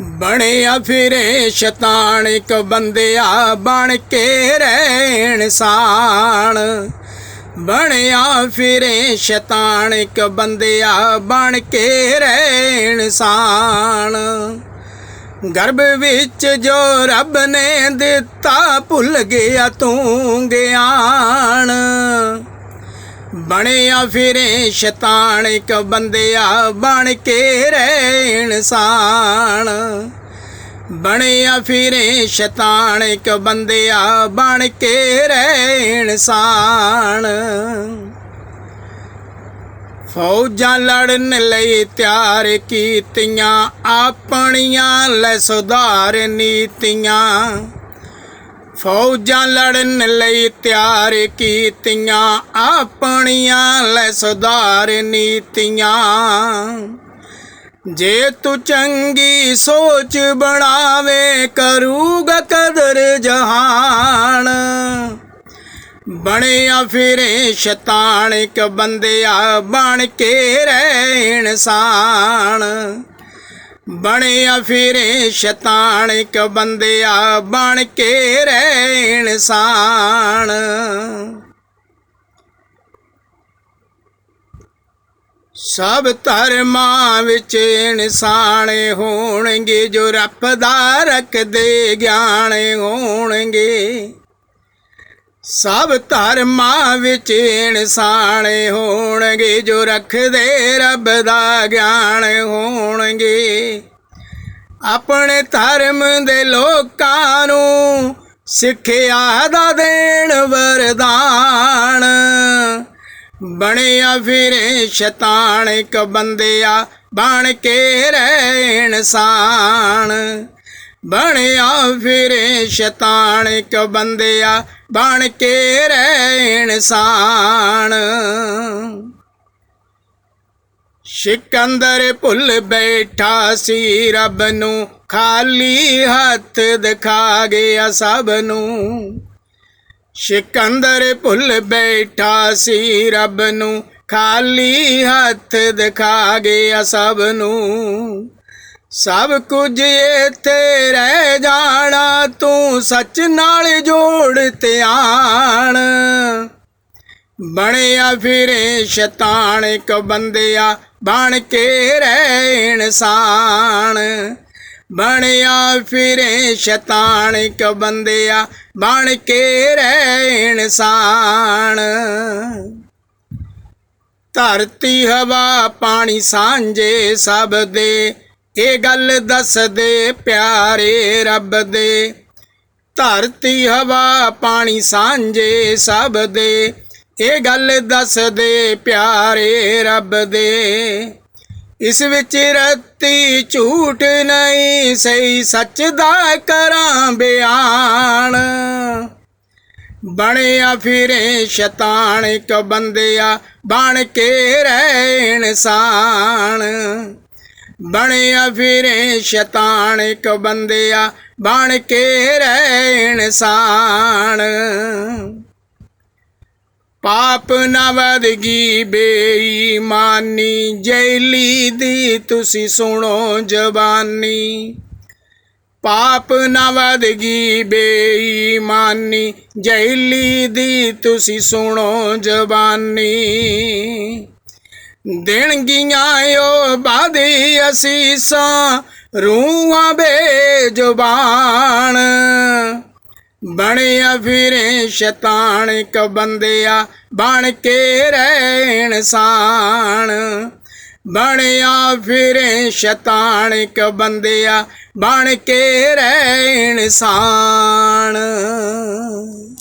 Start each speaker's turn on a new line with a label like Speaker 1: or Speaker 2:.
Speaker 1: ਬਣਿਆ ਫਿਰੇ ਸ਼ੈਤਾਨ ਇੱਕ ਬੰਦਿਆ ਬਣ ਕੇ ਰਹਿ ਇਨਸਾਨ ਬਣਿਆ ਫਿਰੇ ਸ਼ੈਤਾਨ ਇੱਕ ਬੰਦਿਆ ਬਣ ਕੇ ਰਹਿ ਸ਼ਾਣ। ਗਰਭ ਵਿੱਚ ਜੋ ਰੱਬ ਨੇ ਦਿੱਤਾ ਭੁੱਲ ਗਿਆ ਤੂੰ ਗਿਆਨ। ਬਣਿਆ ਫਿਰੇ ਸ਼ੈਤਾਨ ਇੱਕ ਬੰਦਿਆ ਬਣ ਕੇ ਰਹਿ ਇਨਸਾਨ ਬਣਿਆ ਫਿਰੇ ਸ਼ੈਤਾਨ ਇੱਕ ਬੰਦਿਆ ਬਣ ਕੇ ਰਹਿ ਇਨਸਾਨ ਫੌਜਾਂ ਲੜਨ ਲਈ ਤਿਆਰ ਕੀਤੀਆਂ, ਆਪਣੀਆਂ ਲੈ ਸੁਧਾਰ ਨੀਤੀਆਂ। ਫੌਜਾਂ ਲੜਨ ਲਈ ਤਿਆਰ ਕੀਤੀਆਂ, ਆਪਣੀਆਂ ਲੈ ਸੁਧਾਰ ਨੀਤੀਆਂ। ਜੇ ਤੂੰ ਚੰਗੀ ਸੋਚ ਬਣਾਵੇ, ਕਰੂਗਾ ਕਦਰ ਜਹਾਨ। ਬਣਿਆ ਫਿਰੇ ਸ਼ੈਤਾਨ, ਇੱਕ ਬੰਦਿਆ ਬਣ ਕੇ ਰਹਿ ਇਨਸਾਨ। ਬਣਿਆ ਫਿਰੇ ਸ਼ੈਤਾਨ ਕ ਬੰਦਿਆ ਬਣ ਕੇ ਰਹਿ ਇਨਸਾਨ ਸਭ ਧਰਮਾਂ ਵਿੱਚ ਇਨਸਾਨ ਹੋਣਗੇ, ਜੋ ਰੱਬ ਦਾ ਰੱਖਦੇ, ਗਿਆਨ ਹੋਣਗੇ। ਸਭ ਧਰਮਾਂ ਵਿੱਚ ਇਨਸਾਨ ਹੋਣਗੇ, ਜੋ ਰੱਖਦੇ ਰੱਬ ਦਾ ਗਿਆਨ ਹੋਣਗੇ। ਆਪਣੇ ਧਰਮ ਦੇ ਲੋਕਾਂ ਨੂੰ ਸਿੱਖਿਆ ਦਾ ਦੇਣ ਵਰਦਾਨ। ਬਣਿਆ ਫਿਰੇ ਸ਼ੈਤਾਨ, ਇੱਕ ਬੰਦਿਆ ਬਣ ਕੇ ਰਹਿ ਇਨਸਾਨ ਬਣਿਆ ਫਿਰੇ ਸ਼ੈਤਾਨ, ਇੱਕ ਬੰਦਿਆ ਬਣ ਕੇ ਰਹਿਣ ਇਨਸਾਨ ਸਿਕੰਦਰ ਭੁੱਲ ਬੈਠਾ ਸੀ ਰੱਬ ਨੂੰ, ਖਾਲੀ ਹੱਥ ਦਿਖਾ ਗਿਆ ਸਭ ਨੂੰ। ਸਿਕੰਦਰ ਭੁੱਲ ਬੈਠਾ ਸੀ ਰੱਬ ਨੂੰ, ਖਾਲੀ ਹੱਥ ਦਿਖਾ ਗਿਆ ਸਭ ਨੂੰ। ਸਭ ਕੁਝ ਇੱਥੇ ਰਹਿ ਜਾਣਾ, ਤੂੰ ਸੱਚ ਨਾਲ ਜੋੜ ਧਿਆਨ। ਬਣਿਆ ਫਿਰੇ ਸ਼ੈਤਾਨ, ਇੱਕ ਬੰਦਿਆ ਬਣ ਕੇ ਰਹਿ ਇਨਸਾਨ। ਬਣਿਆ ਫਿਰੇ ਸ਼ੈਤਾਨ, ਇੱਕ ਬੰਦਿਆ ਬਣ ਕੇ ਰਹਿ ਇਨਸਾਨ। ਧਰਤੀ, ਹਵਾ, ਪਾਣੀ, ਸਾਂਝੇ ਸਭ ਦੇ, ਇਹ ਗੱਲ ਦੱਸਦੇ ਪਿਆਰੇ ਰੱਬ ਦੇ। ਧਰਤੀ ਹਵਾ ਪਾਣੀ ਸਾਂਝੇ ਸਭ ਦੇ। ਇਹ ਗੱਲ ਦੱਸਦੇ ਪਿਆਰੇ ਰੱਬ ਦੇ। ਇਸ ਵਿੱਚ ਰੱਤੀ ਝੂਠ ਨਹੀਂ, ਸਹੀ ਸੱਚ ਦਾ ਕਰਾਂ ਬਿਆਨ। ਬਣਿਆ ਫਿਰੇ ਸ਼ੈਤਾਨ, ਇੱਕ ਬੰਦਿਆ ਬਣ ਕੇ ਰਹਿ ਇਨਸਾਨ ਬਣਿਆ ਫਿਰੇ ਸ਼ੈਤਾਨ, ਇੱਕ ਬੰਦਿਆ ਬਣ ਕੇ ਰਹਿਣ ਇਨਸਾਨ ਪਾਪ ਨਾ ਵਧਗੀ ਬੇਈਮਾਨੀ ਜੈਲੀ ਦੀ ਤੁਸੀਂ ਸੁਣੋ ਜ਼ਬਾਨੀ ਪਾਪ ਨਾ ਵਧਗੀ ਬੇਈਮਾਨੀ ਜੈਲੀ ਦੀ ਤੁਸੀਂ ਸੁਣੋ ਜ਼ਬਾਨੀ ਦੇਣਗੀਆਂ ਓ ਬਾਦੀ ਅਸੀਸਾਂ ਰੂਹਾਂ ਬੇਜ਼ੁਬਾਨ ਬਣਿਆ ਫਿਰੇ ਸ਼ੈਤਾਨ ਇੱਕ ਬੰਦਿਆ, ਬਣ ਕੇ ਰਹਿ ਸ਼ਾਨ ਬਣਿਆ ਫਿਰੇ ਸ਼ੈਤਾਨ ਇੱਕ ਬੰਦਿਆ, ਬਣ ਕੇ ਰਹਿ ਇਨਸਾਨ।